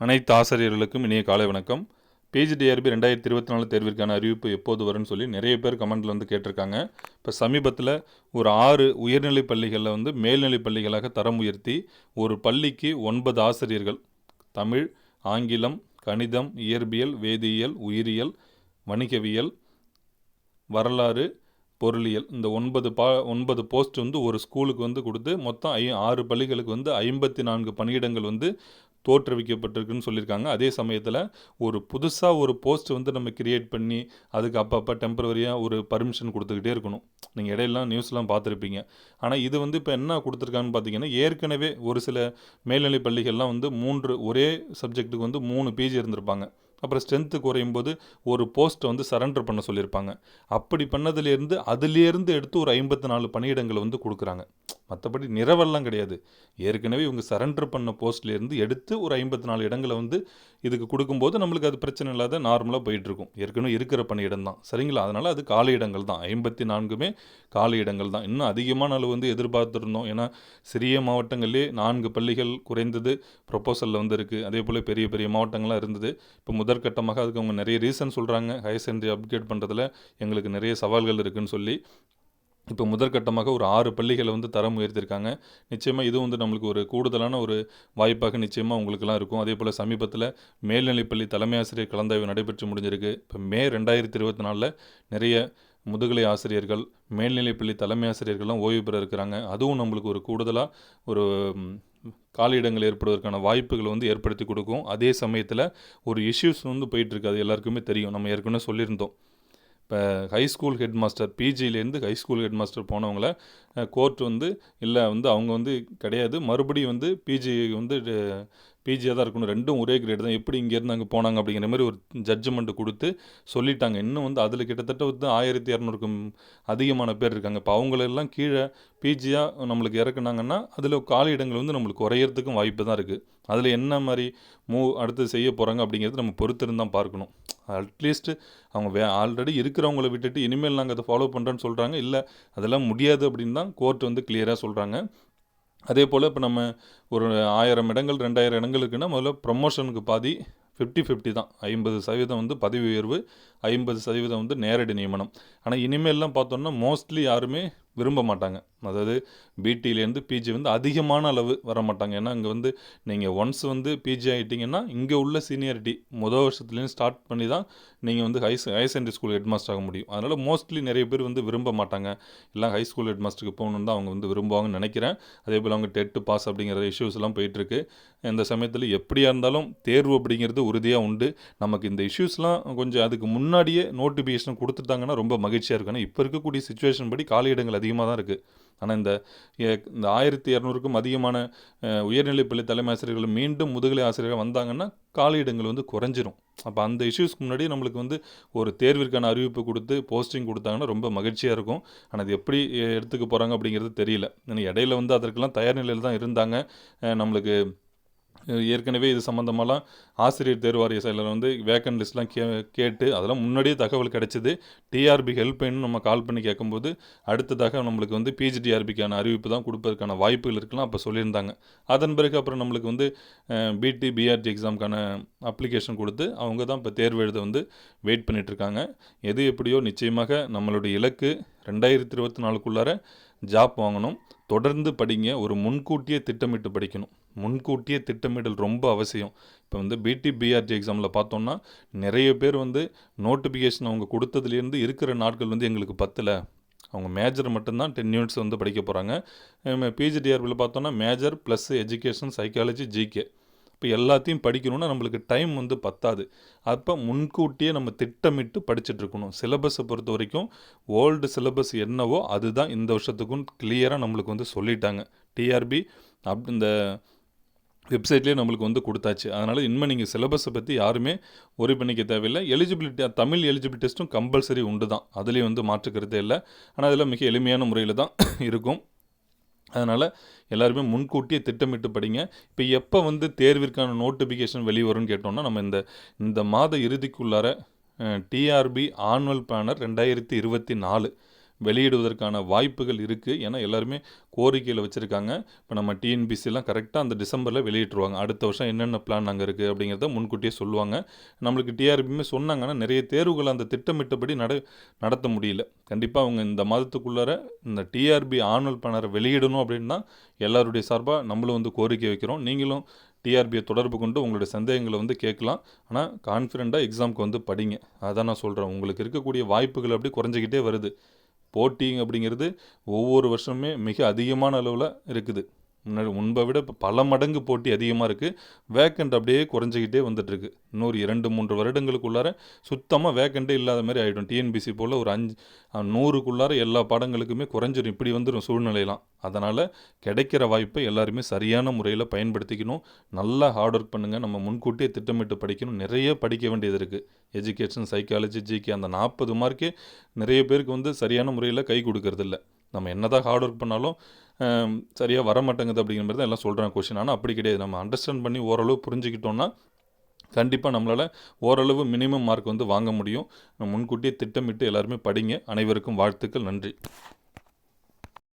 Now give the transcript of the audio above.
அனைத்து ஆசிரியர்களுக்கும் இனிய காலை வணக்கம். பிஜிடிஆர்பி ரெண்டாயிரத்தி இருபத்தி நாலு தேர்விற்கான அறிவிப்பு எப்போது வரும்னு சொல்லி நிறைய பேர் கமெண்ட்டில் வந்து கேட்டிருக்காங்க. இப்போ சமீபத்தில் ஒரு ஆறு உயர்நிலைப் பள்ளிகளில் வந்து மேல்நிலைப் பள்ளிகளாக தரம் உயர்த்தி ஒரு பள்ளிக்கு ஒன்பது ஆசிரியர்கள். தமிழ் ஆங்கிலம் கணிதம் இயற்பியல் வேதியியல் உயிரியல் வணிகவியல் வரலாறு பொருளியல் இந்த ஒன்பது பா ஒன்பது போஸ்ட் வந்து ஒரு ஸ்கூலுக்கு வந்து கொடுத்து மொத்தம் ஐ ஆறு பள்ளிகளுக்கு வந்து ஐம்பத்தி நான்கு பணியிடங்கள் வந்து தோற்றுவிக்கப்பட்டிருக்குன்னு சொல்லியிருக்காங்க. அதே சமயத்தில் ஒரு புதுசாக ஒரு போஸ்ட் வந்து நம்ம கிரியேட் பண்ணி அதுக்கு அப்பப்போ டெம்பரவரியாக ஒரு பர்மிஷன் கொடுத்துக்கிட்டே இருக்கணும். நீங்கள் இடையெல்லாம் நியூஸ்லாம் பார்த்துருப்பீங்க. ஆனால் இது வந்து இப்போ என்ன கொடுத்துருக்காங்கன்னு பார்த்தீங்கன்னா ஏற்கனவே ஒரு சில மேல்நிலை பள்ளிகள்லாம் வந்து மூன்று ஒரே சப்ஜெக்ட்டுக்கு வந்து மூணு பிஜி இருந்திருப்பாங்க. அப்புறம் ஸ்ட்ரென்த்து குறையும் போது ஒரு போஸ்ட்டை வந்து சரண்டர் பண்ண சொல்லியிருப்பாங்க. அப்படி பண்ணதுலேருந்து அதுலேருந்து எடுத்து ஒரு ஐம்பத்தி நாலு பணியிடங்களை வந்து கொடுக்குறாங்க. மற்றபடி நிறவெல்லாம் கிடையாது. ஏற்கனவே இவங்க சரண்டர் பண்ண போஸ்ட்லேருந்து எடுத்து ஒரு ஐம்பத்தி நாலு இடங்களை வந்து இதுக்கு கொடுக்கும்போது நம்மளுக்கு அது பிரச்சனை இல்லாத நார்மலாக போயிட்டுருக்கும். ஏற்கனவே இருக்கிற பணியிடம் தான் சரிங்களா? அதனால் அது காலி இடங்கள் தான். ஐம்பத்தி நான்குமே காலி இடங்கள் தான். இன்னும் அதிகமான அளவு வந்து எதிர்பார்த்துருந்தோம். ஏன்னா சிறிய மாவட்டங்களிலே நான்கு பள்ளிகள் குறைந்தது ப்ரொப்போசலில் வந்து இருக்குது அதே போல் பெரிய பெரிய மாவட்டங்கள்லாம் இருந்தது. இப்போ முதல் முதற்கட்டமாக அதுக்கு அவங்க நிறைய ரீசன் சொல்கிறாங்க ஹையர் செகண்டரி அப்கிரேட் பண்ணுறதுல எங்களுக்கு நிறைய சவால்கள் இருக்குதுன்னு சொல்லி. இப்போ முதற்கட்டமாக ஒரு ஆறு பள்ளிகளை வந்து தரம் உயர்த்திருக்காங்க நிச்சயமாக இது வந்து நம்மளுக்கு ஒரு கூடுதலான ஒரு வாய்ப்பாக நிச்சயமாக உங்களுக்கெல்லாம் இருக்கும். அதே போல் சமீபத்தில் மேல்நிலைப்பள்ளி தலைமை ஆசிரியர் கலந்தாய்வு நடைபெற்று முடிஞ்சிருக்கு. இப்போ மே ரெண்டாயிரத்தி இருபத்தி நாலில் நிறைய முதுகலை ஆசிரியர்கள் மேல்நிலைப்பள்ளி தலைமை ஆசிரியர்கள்லாம் ஓய்வு பெற இருக்கிறாங்க. அதுவும் நம்மளுக்கு ஒரு கூடுதலாக ஒரு காலியிடங்கள் ஏற்படுவதற்கான வாய்ப்புகளை வந்து ஏற்படுத்தி கொடுக்கும். அதே சமயத்தில் ஒரு இஷ்யூஸ் வந்து போயிட்டுருக்கு அது எல்லாருக்குமே தெரியும். நம்ம ஏற்கனவே சொல்லியிருந்தோம். இப்போ ஹை ஸ்கூல் ஹெட் மாஸ்டர் பிஜிலேருந்து ஹை ஸ்கூல் ஹெட் மாஸ்டர் போனவங்கள கோர்ட் வந்து இல்லை வந்து அவங்க வந்து கிடையாது. மறுபடியும் வந்து பிஜி வந்து பிஜியாக தான் இருக்கணும். ரெண்டும் ஒரே கிரேட் தான். எப்படி இங்கேருந்து அங்கே போனாங்க அப்படிங்கிற மாதிரி ஒரு ஜட்ஜ்மெண்ட் கொடுத்து சொல்லிட்டாங்க. இன்னும் வந்து அதில் கிட்டத்தட்ட வந்து ஆயிரத்தி இரநூறுக்கும் அதிகமான பேர் இருக்காங்க. இப்போ அவங்களெல்லாம் கீழே பிஜியாக நம்மளுக்கு இறக்குனாங்கன்னா அதில் காலி இடங்கள் வந்து நம்மளுக்கு குறையிறதுக்கும் வாய்ப்பு தான் இருக்குது அதில் என்ன மாதிரி மூவ் அடுத்து செய்ய போகிறாங்க அப்படிங்கிறது நம்ம பொறுத்திருந்தான் பார்க்கணும். அட்லீஸ்ட்டு அவங்க வே ஆல்ரெடி இருக்கிறவங்கள விட்டுட்டு இனிமேல் நாங்கள் அதை ஃபாலோ பண்ணுறோன்னு சொல்கிறாங்க இல்லை அதெல்லாம் முடியாது அப்படின்னு தான் கோர்ட் வந்து கிளியராக சொல்கிறாங்க அதே போல் இப்போ நம்ம ஒரு ஆயிரம் இடங்கள் ரெண்டாயிரம் இடங்கள் இருக்குன்னா முதல்ல ப்ரொமோஷனுக்கு பாதி ஃபிஃப்டி ஃபிஃப்டி தான். ஐம்பது சதவீதம் வந்து பதவி உயர்வு ஐம்பது சதவீதம் வந்து நேரடி நியமனம். ஆனால் இனிமேல்லாம் பார்த்தோன்னா மோஸ்ட்லி யாருமே விரும்ப மாட்டாங்க. அதாவது பிடிலேருந்து பிஜி வந்து அதிகமான அளவு வர மாட்டாங்க. ஏன்னா இங்கே வந்து நீங்கள் ஒன்ஸ் வந்து பிஜி ஆகிட்டிங்கன்னா இங்கே உள்ள சீனியாரிட்டி முதல் வருஷத்துலேருந்து ஸ்டார்ட் பண்ணி தான் நீங்கள் வந்து high higher secondary school head master ஆக முடியும். அதனால் மோஸ்ட்லி நிறைய பேர் வந்து விரும்ப மாட்டாங்க. எல்லாம் ஹை ஸ்கூல் ஹெட் மாஸ்டருக்கு போகணுன்னு தான் அவங்க வந்து விரும்புவாங்கன்னு நினைக்கிறேன். அதே போல் அவங்க டெட்டு பாஸ் அப்படிங்கிற இஷ்யூஸ் எல்லாம் போயிட்டுருக்கு. இந்த சமயத்தில் எப்படியா இருந்தாலும் தேர்வு அப்படிங்கிறது உறுதியாக உண்டு. நமக்கு இந்த இஷ்யூஸ்லாம் கொஞ்சம் அதுக்கு முன்னாடியே நோட்டிஃபிகேஷன் கொடுத்துட்டாங்கன்னா ரொம்ப மகிழ்ச்சியாக இருக்கும். ஆனால் இப்போ இருக்கக்கூடிய சுச்சுவேஷன் படி காலியிடங்கள் அதிகமாக தான் இருக்குது ஆனால் இந்த இந்த ஆயிரத்தி இரநூறுக்கும் அதிகமான உயர்நிலைப்பள்ளி தலைமை ஆசிரியர்கள் மீண்டும் முதுகலை ஆசிரியர்கள் வந்தாங்கன்னா காலியிடங்கள் வந்து குறைஞ்சிரும். அப்போ அந்த இஷ்யூஸ்க்கு முன்னாடி நம்மளுக்கு வந்து ஒரு தேர்விற்கான அறிவிப்பு கொடுத்து போஸ்டிங் கொடுத்தாங்கன்னா ரொம்ப மகிழ்ச்சியாக இருக்கும். ஆனால் அது எப்படி எடுத்துக்க போகிறாங்க அப்படிங்கிறது தெரியல. ஏன்னா இடையில வந்து அதற்கெல்லாம் தயார் நிலையில் தான் இருந்தாங்க. நம்மளுக்கு ஏற்கனவே இது சம்மந்தமாலாம் ஆசிரியர் தேர்வாரிய செயலர் வந்து வேக்கன் லிஸ்ட்லாம் கே கேட்டு அதெல்லாம் முன்னாடியே தகவல் கிடச்சிது. டிஆர்பி ஹெல்ப்லைன் நம்ம கால் பண்ணி கேட்கும்போது அடுத்ததாக நம்மளுக்கு வந்து பிஜிடிஆர்பிக்கான அறிவிப்பு தான் கொடுப்பதற்கான வாய்ப்புகள் இருக்கலாம் அப்போ சொல்லியிருந்தாங்க. அதன் பிறகு அப்புறம் நம்மளுக்கு வந்து பிடி பிஆர்டி எக்ஸாமுக்கான அப்ளிகேஷன் கொடுத்து அவங்க தான் இப்போ தேர்வு எழுத வந்து வெயிட் பண்ணிகிட்ருக்காங்க எது எப்படியோ நிச்சயமாக நம்மளுடைய இலக்கு ரெண்டாயிரத்தி இருபத்தி நாலுக்குள்ளார ஜாப் வாங்கணும். தொடர்ந்து படிங்க. ஒரு முன்கூட்டியே திட்டமிட்டு படிக்கணும். முன்கூட்டியே திட்டமிடல் ரொம்ப அவசியம். இப்போ வந்து பிடி பிஆர்டி எக்ஸாமில் பார்த்தோம்னா நிறைய பேர் வந்து நோட்டிஃபிகேஷன் அவங்க கொடுத்ததுலேருந்து இருக்கிற நாட்கள் வந்து எங்களுக்கு பத்தலை. அவங்க மேஜர் மட்டும்தான் டென் யூனிட்ஸ் வந்து படிக்க போகிறாங்க பிஜிடிஆர்பியில் பார்த்தோன்னா major plus education psychology GK இப்போ எல்லாத்தையும் படிக்கணும்னா நம்மளுக்கு டைம் வந்து பத்தாது. அப்போ முன்கூட்டியே நம்ம திட்டமிட்டு படிச்சுட்ருக்கணும் சிலபஸை பொறுத்த வரைக்கும் ஓல்டு சிலபஸ் என்னவோ அதுதான் இந்த வருஷத்துக்கும் கிளியராக நம்மளுக்கு வந்து சொல்லிட்டாங்க. டிஆர்பி அப் இந்த வெப்சைட்லேயே நம்மளுக்கு வந்து கொடுத்தாச்சு. அதனால் இனிமேல் நீங்கள் சிலபஸை பற்றி யாருமே ஒரி பண்ணிக்க தேவையில்லை. எலிஜிபிலிட்டி தமிழ் எலிஜிபிலிட்டி டெஸ்ட்டும் கம்பல்சரி உண்டு தான். அதுலேயும் வந்து மாற்றுக்கிறதே இல்லை. ஆனால் அதில் மிக எளிமையான முறையில் தான் இருக்கும். அதனால் எல்லாருமே முன்கூட்டியே திட்டமிட்டு படிங்க. இப்போ எப்போ வந்து தேர்விற்கான நோட்டிஃபிகேஷன் வெளிவரும்னு கேட்டோம்னா நம்ம இந்த இந்த மாத இறுதிக்குள்ளார டிஆர்பி ஆனுவல் பேனர் ரெண்டாயிரத்தி இருபத்தி நாலு. வெளியிடுவதற்கான வாய்ப்புகள் இருக்குது ஏன்னா எல்லாருமே கோரிக்கையில் வச்சுருக்காங்க. இப்போ நம்ம டிஎன்பிசிலாம் கரெக்டாக அந்த டிசம்பரில் வெளியிட்டுருவாங்க. அடுத்த வருஷம் என்னென்ன பிளான் அங்கே இருக்குது அப்படிங்கிறத முன்கூட்டியே சொல்லுவாங்க. நம்மளுக்கு டிஆர்பியுமே சொன்னாங்கன்னா நிறைய தேர்வுகள் அந்த திட்டமிட்டபடி நட நடத்த முடியல. கண்டிப்பாக அவங்க இந்த மாதத்துக்குள்ளார இந்த டிஆர்பி ஆனுவல் பிளானரை வெளியிடணும் அப்படின்னா எல்லாருடைய சார்பாக நம்மளும் வந்து கோரிக்கை வைக்கிறோம். நீங்களும் டிஆர்பியை தொடர்பு கொண்டு உங்களுடைய சந்தேகங்களை வந்து கேட்கலாம். ஆனால் கான்ஃபிடண்ட்டாக எக்ஸாமுக்கு வந்து படிங்க. அதான் நான் சொல்கிறேன் உங்களுக்கு இருக்கக்கூடிய வாய்ப்புகள் அப்படி குறைஞ்சிக்கிட்டே வருது. போட்டிங் அப்படிங்கிறது ஒவ்வொரு வருஷமே மிக அதிகமான அளவில் இருக்குது. முன்னாடி முன்பை விட இப்போ பல மடங்கு போட்டி அதிகமாக இருக்குது வேக்கண்ட் அப்படியே குறைஞ்சிக்கிட்டே வந்துட்டுருக்கு. இன்னொரு இரண்டு மூன்று வருடங்களுக்குள்ளார சுத்தமாக வேக்கண்ட்டே இல்லாத மாதிரி ஆகிடும் டிஎன்பிசி போல் ஒரு அஞ்சு நூறுக்குள்ளார எல்லா பாடங்களுக்குமே குறைஞ்சிரும். இப்படி வந்துடும் சூழ்நிலையெல்லாம். அதனால் கிடைக்கிற வாய்ப்பை எல்லாருமே சரியான முறையில் பயன்படுத்திக்கணும். நல்லா ஹார்ட் ஒர்க் பண்ணுங்கள் நம்ம முன்கூட்டியே திட்டமிட்டு படிக்கணும். நிறைய படிக்க வேண்டியது இருக்குது எஜுகேஷன் சைக்காலஜி ஜிகே அந்த நாற்பது மார்க்கே நிறைய பேருக்கு வந்து சரியான முறையில் கை கொடுக்கறதில்ல. நம்ம என்னதான் ஹார்ட் ஒர்க் பண்ணாலும் சரியாக வர மாட்டேங்குது அப்படிங்கிற மாதிரி தான் எல்லாம் சொல்கிறாங்க கொஷின் ஆனால் அப்படி கிடையாது. நம்ம அண்டர்ஸ்டாண்ட் பண்ணி ஓரளவு புரிஞ்சுக்கிட்டோம்னா கண்டிப்பாக நம்மளால் ஓரளவு மினிமம் மார்க் வந்து வாங்க முடியும். முன்கூட்டியே திட்டமிட்டு எல்லாருமே படிங்க. அனைவருக்கும் வாழ்த்துக்கள். நன்றி.